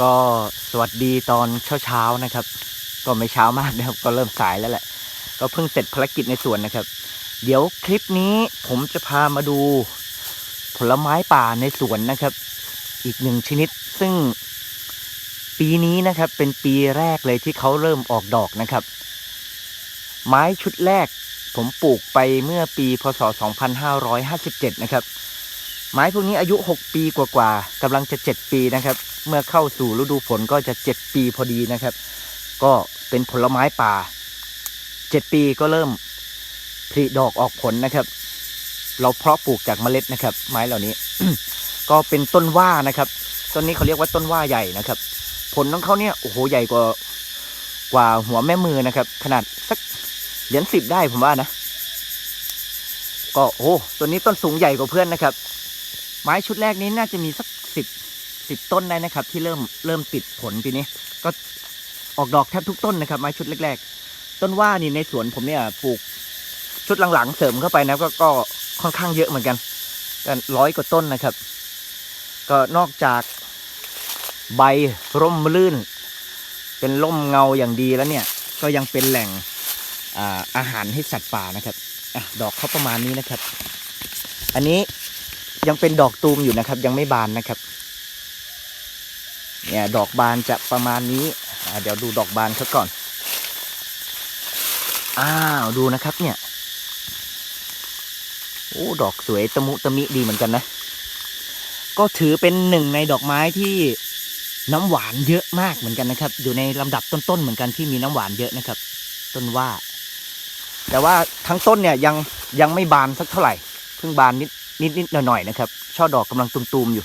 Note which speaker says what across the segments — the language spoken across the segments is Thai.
Speaker 1: ก็สวัสดีตอนเช้าๆนะครับ ก็ไม่เช้ามากนะครับ ก็เริ่มสายแล้วแหละ ก็เพิ่งเสร็จภารกิจในสวนนะครับ เดี๋ยวคลิปนี้ผมจะพามาดูผลไม้ป่าในสวนนะครับ อีกหนึ่งชนิดซึ่งปีนี้นะครับเป็นปีแรกเลยที่เขาเริ่มออกดอกนะครับ ไม้ชุดแรกผมปลูกไปเมื่อปีพศ 2557 นะครับ ไม้พวกนี้อายุ 6 ปีกว่าๆกำลังจะ 7 ปีนะครับ เมื่อเข้าสู่ฤดูฝนก็จะ 7 ปีพอดีนะครับ ก็เป็นผลไม้ป่า 7 ปีก็เริ่มผลิดอกออกผลนะครับ เราเพาะปลูกจากเมล็ดนะครับ ไม้เหล่านี้ ก็เป็นต้นว่านะครับต้นนี้เขาเรียกว่าต้นว่าใหญ่นะครับ ผลของเขาเนี่ยโอ้โหใหญ่กว่ากว่าหัวแม่มือนะครับ ขนาดสักเหรียญสิบได้ผมว่านะ ก็โอ้ตัวนี้ต้นสูงใหญ่กว่าเพื่อนนะครับ ไม้ชุดแรกนี้น่าจะมีสักสิบสิบต้นได้นะครับ ที่เริ่มเริ่มติดผลปีนี้ ก็ออกดอกแทบทุกต้นนะครับ ไม้ชุดแรก ๆ ต้นว่านี่ในสวนผมเนี่ยปลูกชุดหลังๆเสริมเข้าไปนะก็ก็ค่อนข้างเยอะเหมือนกันกันร้อยกว่าต้นนะครับ ก็นอกจากใบร่มรื่น เป็นร่มเงาอย่างดีแล้วเนี่ย ก็ยังเป็นแหล่งอาอาหารให้สัตว์ป่านะครับอดอกเขาประมาณนี้นะครับ อันนี้ ยังเป็นดอกตูมอยู่นะครับ ยังไม่บานนะครับ เนี่ยดอกบานจะประมาณนี้เดี๋ยวดูดอกบานเขาก่อน อ้าวดูนะครับ เนี่ย โอ้ดอกสวยตะมุตะมิดีเหมือนกันนะ ก็ถือเป็นหนึ่งในดอกไม้ที่น้ำหวานเยอะมากเหมือนกันนะครับ อยู่ในลำดับต้นๆเหมือนกันที่มีน้ำหวานเยอะนะครับ ต้นว่า แต่ว่าทั้งต้นเนี่ยยังยังไม่บานสักเท่าไหร่เพิ่งบานนิด นิดนิดหน่อยหน่อยๆนะครับ ช่อดอกกำลังตุมๆอยู่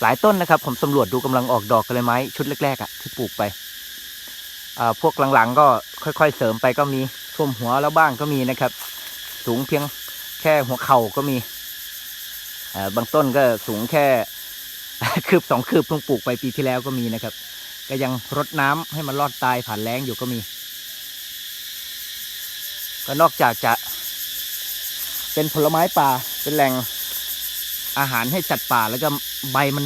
Speaker 1: หลายต้นนะครับ ผมสำรวจดูกำลังออกดอกกันเลยไหมชุดแรกๆอะ่ะที่ปลูกไปอ่าพวกหลังๆ ก็ค่อย ๆ เสริมไปก็มีท่วมหัวแล้วบ้างก็มีนะครับ สูงเพียงแค่หัวเข่าก็มีอ่าบางต้นก็สูงแค่คืบสองคืบเพิ่งปลูกไปปีที่แล้วก็มีนะครับ ก็ยังรดน้ำให้มันรอดตายผ่านแล้งอยู่ก็มี ก็นอกจากจะ เป็นผลไม้ป่าเป็นแหล่งอาหารให้สัตว์ป่าแล้วก็ใบมัน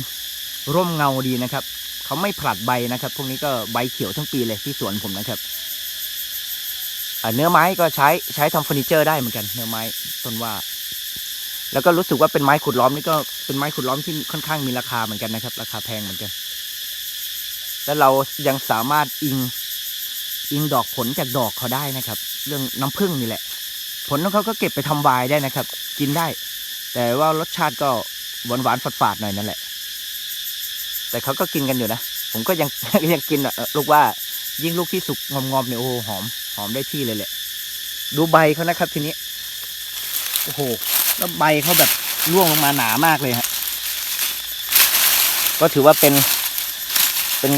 Speaker 1: ร่มเงาดีนะครับ เขาไม่ผลัดใบนะครับ พวกนี้ก็ใบเขียวทั้งปีเลยที่สวนผมนะครับเนื้อไม้ก็ใช้ใช้ทำเฟอร์นิเจอร์ได้เหมือนกัน เนื้อไม้ต้นว่า แล้วก็รู้สึกว่าเป็นไม้ขุดล้อมนี่ก็เป็นไม้ขุดล้อมที่ค่อนข้างมีราคาเหมือนกันนะครับ ราคาแพงเหมือนกัน แล้วเรายังสามารถอิงอิงดอกผลจากดอกเขาได้นะครับ เรื่องน้ำผึ้งนี่แหละ ผลของเขาก็เก็บไปทำวน์ได้นะครับ กินได้ แต่ว่ารสชาติก็หวานหวานๆฝาดๆหน่อยนั่นแหละ แต่เขาก็กินกันอยู่นะ ผมก็ยังยังกินอะลูกว่ายิ่งลูกที่สุกงอมๆเนี่ยโอ้โหหอมหอมได้ที่เลยแหละ ดูใบเขานะครับทีนี้ โอ้โห แล้วใบเขาแบบร่วงลงมาหนามากเลยฮะ ก็ถือว่าเป็นเป็น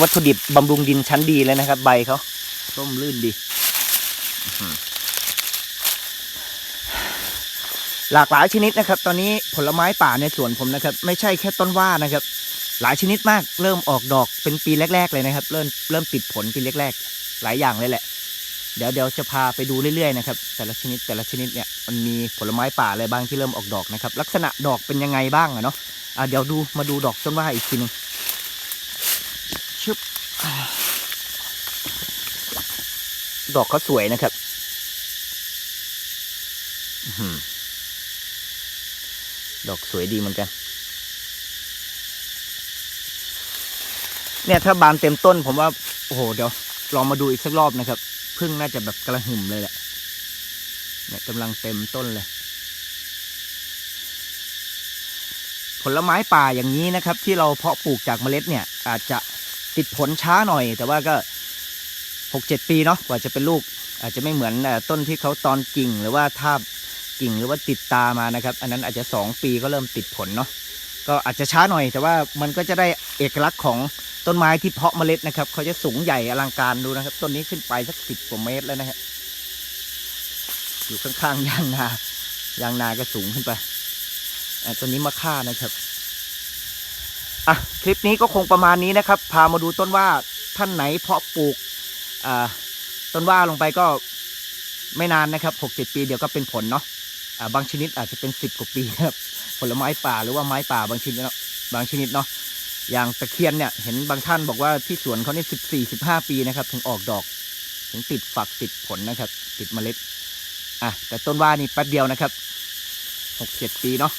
Speaker 1: วัตถุดิบบำรุงดินชั้นดีเลยนะครับ ใบเขาร่มรื่นดีอื้อ หลากหลายชนิดนะครับ ตอนนี้ผลไม้ป่าในสวนผมนะครับ ไม่ใช่แค่ต้นว่านะครับ หลายชนิดมากเริ่มออกดอกเป็นปีแรก ๆ เลยนะครับ เริ่มเริ่มติดผลปีแรกๆ หลายอย่างเลยแหละ เดี๋ยวเดี๋ยวจะพาไปดูเรื่อยๆนะครับแต่ละชนิดแต่ละชนิดเนี่ยมันมีผลไม้ป่าอะไรบ้างที่เริ่มออกดอกนะครับ ลักษณะดอกเป็นยังไงบ้างอะเนาะอะเดี๋ยวดูมาดูดอกต้นว่าอีกทีหนึงชึบดอกเขาสวยนะครับ อื้อหือ ดอกสวยดีเหมือนกัน เนี่ยถ้าบานเต็มต้นผมว่า โอ้โห เดี๋ยว ลองมาดูอีกสักรอบนะครับพึ่งน่าจะแบบกระหึ่มเลยแหละ เนี่ยกำลังเต็มต้นเลย ผลไม้ป่าอย่างนี้นะครับ ที่เราเพาะปลูกจากเมล็ดเนี่ย อาจจะติดผลช้าหน่อย แต่ว่าก็หกเจ็ดปีเนาะกว่าจะเป็นลูก อาจจะไม่เหมือนต้นที่เขาตอนกิ่งหรือว่าทาบ กิ่งหรือว่าติดตามานะครับ อันนั้นอาจจะสองปีก็เริ่มติดผลเนาะก็อาจจะช้าหน่อย แต่ว่ามันก็จะได้เอกลักษณ์ของต้นไม้ที่เพาะเมล็ดนะครับเขาจะสูงใหญ่อลังการดูนะครับ ต้นนี้ขึ้นไปสักสิบกว่าเมตรแล้วนะฮะอยู่ข้างๆยางนายางนาก็สูงขึ้นไปอะต้นนี้มะค่านะครับอะคลิปนี้ก็คงประมาณนี้นะครับ พามาดูต้นว่าท่านไหนเพาะปลูกอ่าต้นว่าลงไปก็ไม่นานนะครับหกเจ็ดปีเดี๋ยวก็เป็นผลเนาะ บางชนิดอาจจะเป็นสิบกว่าปีนะครับผลไม้ป่าหรือว่าไม้ป่าบางชนิดเนาะบางชนิดเนาะอย่างตะเคียนเนี่ยเห็นบางท่านบอกว่าที่สวนเขาเนี่ยสิบสี่สิบห้าปีนะครับ ถึงออกดอก ถึงติดฝักติดผลนะครับ ติดเมล็ดอะแต่ต้นว่านี่แป๊บเดียวนะครับหกเจ็ดปีเนาะ